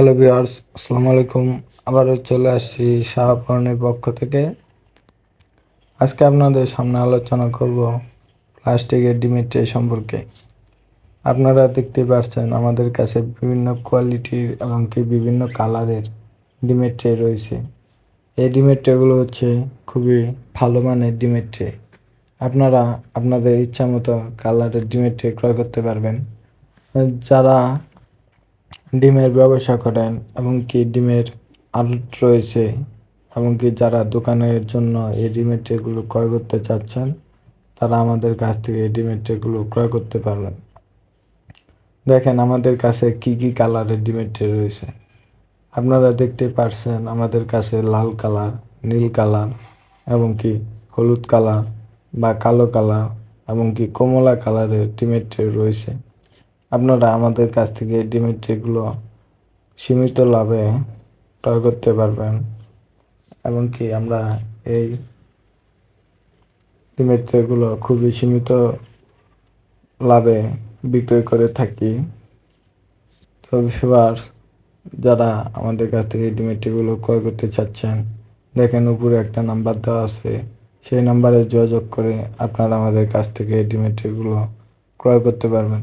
Hello viewers আসসালামু আলাইকুম। আবারও চলে আসছি শাহপর্ণের পক্ষ থেকে। আজকে আপনাদের সামনে আলোচনা করব প্লাস্টিকের ডিমের ট্রে সম্পর্কে। আপনারা দেখতে পাচ্ছেন আমাদের কাছে বিভিন্ন কোয়ালিটির এবং কি বিভিন্ন কালারের ডিমের ট্রে রয়েছে। এই ডিমের ট্রেগুলো হচ্ছে খুবই ভালো মানের ডিমের ট্রে আপনারা আপনাদের ইচ্ছা মতো কালারের ডিমের ট্রে ক্রয় করতে পারবেন। যারা ডিমের ব্যবসা করেন এবং কি ডিমের আড়ত রয়েছে এমনকি যারা দোকানের জন্য এই ডিমের ট্রেগুলো ক্রয় করতে চাচ্ছেন, তারা আমাদের কাছ থেকে এই ডিমের ট্রেগুলো ক্রয় করতে পারবেন। দেখেন আমাদের কাছে কি কি কালারের ডিমের ট্রে রয়েছে। আপনারা দেখতে পারছেন আমাদের কাছে লাল কালার নীল কালার এবং কি হলুদ কালার বা কালো কালার এবং কি কমলা কালারের ডিমের ট্রে রয়েছে। আপনারা আমাদের কাছ থেকে ডিমের সীমিত লাভে ক্রয় করতে পারবেন এবং কি আমরা এই ডিমের খুবই সীমিত লাভে বিক্রয় করে থাকি। তো সবার যারা আমাদের কাছ থেকে ডিমের ক্রয় করতে চাচ্ছেন, দেখেন উপরে একটা নাম্বার দেওয়া আছে। সেই নাম্বারে যোগাযোগ করে আপনারা আমাদের কাছ থেকে ডিমের ক্রয় করতে পারবেন।